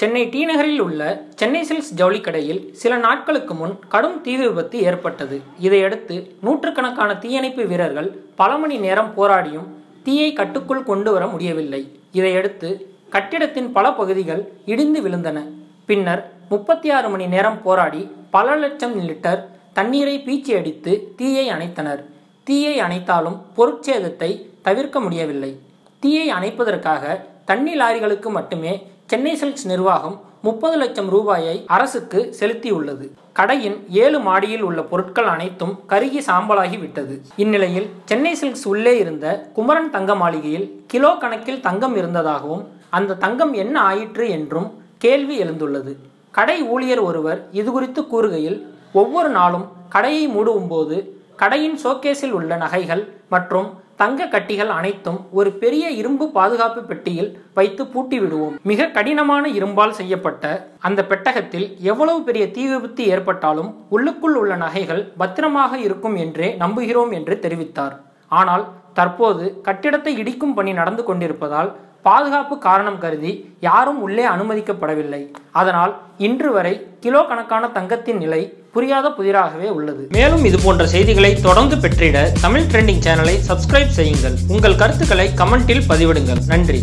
Chennai D நகரில் உள்ள Chennai silks ஜவுளி கடையில் சில நாட்களுக்கு முன் கடும் தீ விபத்து ஏற்பட்டது. இதையடுத்து நூற்றுக்கணக்கான தீயணைப்பு வீரர்கள் பல மணி நேரம் போராடியும் தீயை கட்டுக்குள் கொண்டு வர முடியவில்லை. இதையடுத்து கட்டிடத்தின் பல பகுதிகள் இடிந்து விழுந்தன. பின்னர் முப்பத்தி ஆறு மணி நேரம் போராடி பல லட்சம் லிட்டர் தண்ணீரை பீச்சி அடித்து தீயை அணைத்தனர். தீயை அணைத்தாலும் பொருட்சேதத்தை தவிர்க்க முடியவில்லை. தீயை அணைப்பதற்காக தண்ணி லாரிகளுக்கு மட்டுமே சென்னை சில்க்ஸ் நிர்வாகம் முப்பது லட்சம் ரூபாயை அரசுக்கு செலுத்தியுள்ளது. கடையின் ஏழு மாடியில் உள்ள பொருட்கள் அனைத்தும் கருகி சாம்பலாகி விட்டது. இந்நிலையில் சென்னை சில்க்ஸ் உள்ளே இருந்த குமரன் தங்க மாளிகையில் கிலோ கணக்கில் தங்கம் இருந்ததாகவும் அந்த தங்கம் என்ன ஆயிற்று என்றும் கேள்வி எழுந்துள்ளது. கடை ஊழியர் ஒருவர் இதுகுறித்து கூறுகையில் ஒவ்வொரு நாளும் கடையை மூடுவும் போது கடையின் ஷோகேஸில் உள்ள நகைகள் மற்றும் தங்க கட்டிகள் அனைத்தும் ஒரு பெரிய இரும்பு பாதுகாப்பு பெட்டியில் வைத்து பூட்டி விடுவோம். மிக கடினமான இரும்பால் செய்யப்பட்ட அந்த பெட்டகத்தில் எவ்வளவு பெரிய தீ விபத்து ஏற்பட்டாலும் உள்ளுக்குள் உள்ள நகைகள் பத்திரமாக இருக்கும் என்றே நம்புகிறோம் என்று தெரிவித்தார். ஆனால் தற்போது கட்டிடத்தை இடிக்கும் பணி நடந்து கொண்டிருப்பதால் பாதுகாப்பு காரணம் கருதி யாரும் உள்ளே அனுமதிக்கப்படவில்லை. அதனால் இன்று வரை கிலோ கணக்கான தங்கத்தின் நிலை புரியாத புதிராகவே உள்ளது. மேலும் இது போன்ற செய்திகளை தொடர்ந்து பெற்றிட தமிழ் ட்ரெண்டிங் சேனலை சப்ஸ்கிரைப் செய்யுங்கள். உங்கள் கருத்துக்களை கமெண்டில் பதிவிடுங்கள். நன்றி.